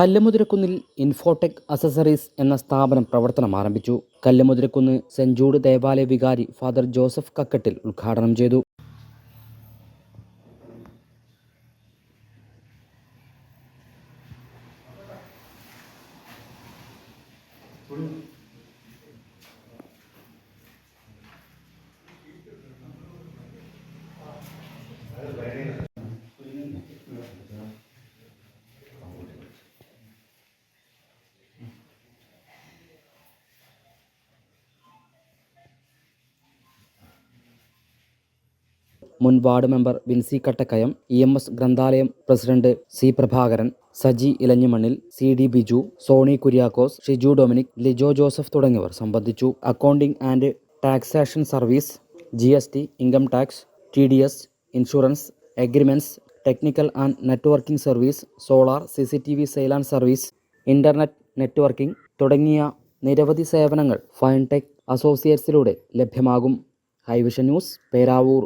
കല്ലുമുതിരക്കുന്നിൽ Infotech accessories എന്ന സ്ഥാപനം പ്രവർത്തനം ആരംഭിച്ചു. കല്ലുമുതിരക്കുന്ന് സെന്റ് ജൂഡ് ദേവാലയ വികാരി ഫാദർ ജോസഫ് കക്കട്ടിൽ ഉദ്ഘാടനം ചെയ്തു. മുൻ ward member Vincy Kattakkayam E M S ഗ്രന്ഥാലയം president C Prabhakaran Saji Elanjimannil C D Biju Sony Kuriakose Shiju Dominic Lijo Joseph തുടങ്ങിയവർ സംബന്ധിച്ചു. Accounting and taxation service G S T income tax T D S insurance agreements technical and networking service solar C C T V sale and service internet networking തുടങ്ങിയ നിരവധി സേവനങ്ങൾ Fintech അസോസിയേറ്റ്സിലൂടെ ലഭ്യമാകും. Hivision News Peravoor.